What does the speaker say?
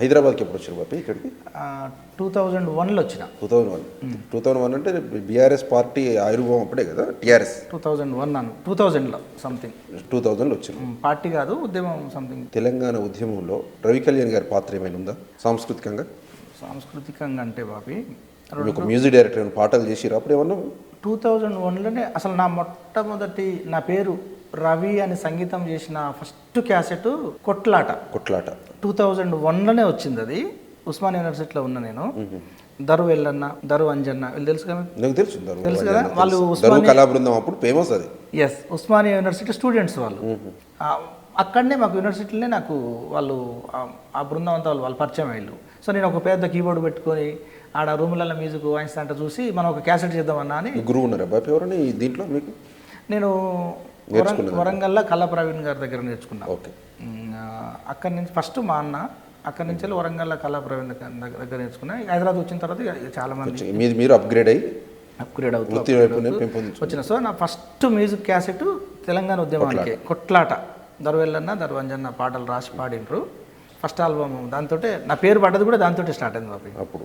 హైదరాబాద్కి ఎప్పుడు వచ్చారు బాపి ఇక్కడికి? టూ థౌజండ్ వన్లో వచ్చిన. Two thousand one. Two thousand one అంటే బీఆర్ఎస్ పార్టీ ఆయుర్భావం అప్పుడే కదా టీఆర్ఎస్. టూ థౌజండ్ వన్ అను టూ థౌజండ్లో సంథింగ్ టూ థౌజండ్లో వచ్చారు పార్టీ కాదు ఉద్యమం సంథింగ్ తెలంగాణ ఉద్యమంలో రవి కళ్యాణ్ గారి పాత్ర ఏమైనా ఉందా? సాంస్కృతికంగా? సాంస్కృతికంగా అంటే బాబి మీరు ఒక మ్యూజిక్ డైరెక్టర్ పాటలు చేసిరు అప్పుడు ఏమన్నా? టూ థౌజండ్ వన్లోనే అసలు నా మొట్టమొదటి నా పేరు రవి అని సంగీతం చేసిన ఫస్ట్ క్యాసెట్ కొట్లాట. కొట్లాట. టూ థౌజండ్ వన్లోనే వచ్చింది అది. ఉస్మాన్ యూనివర్సిటీలో ఉన్న నేను. దరు వెళ్ళన్న దరు అంజన్న వీళ్ళు తెలుసు కదా? నాకు తెలుసు తెలుసు కదా. వాళ్ళు దరువు ఉస్మానియా కళా బృందం అప్పుడు ఫేమస్ అది. ఎస్ ఉస్మానియా యూనివర్సిటీ స్టూడెంట్స్ వాళ్ళు. అక్కడనే మాకు యూనివర్సిటీలోనే నాకు వాళ్ళు ఆ- బృందం అంతా వాళ్ళు వాళ్ళు పరిచయం అయ్యారు. సో నేను ఒక పెద్ద కీబోర్డ్ పెట్టుకొని ఆడ రూములలో మ్యూజిక్ వాయిస్తా అంటే చూసి మనం ఒక క్యాసెట్ చేద్దామన్నా అని గురువు ఉన్నారా ఎవరైనా దీంట్లో మీకు? నేను వరంగల్లో కళా ప్రవీణ్ గారి దగ్గర నేర్చుకున్నా. ఓకే. అక్కడి నుంచి ఫస్ట్ మా అన్న అక్కడి నుంచి వరంగల్ కళా ప్రవీణ్ దగ్గర దగ్గర నేర్చుకున్నా. హైదరాబాద్ వచ్చిన తర్వాత చాలా మంది మీది మీరు అప్గ్రేడ్ అయ్యి అప్గ్రేడ్ అవుతూ వృత్తి వైపునే పెంపొందించు వచ్చిన. సో నా ఫస్ట్ మ్యూజిక్ క్యాసెట్ తెలంగాణ ఉద్యమానికి కొట్లాట. దర్వెల్లన్న దర్వంజన్న పాటలు రాసి పాడిండ్రు. ఫస్ట్ ఆల్బమ్ దాంతో నా పేరు పడ్డది కూడా దాంతో స్టార్ట్ అయింది బాబు అప్పుడు.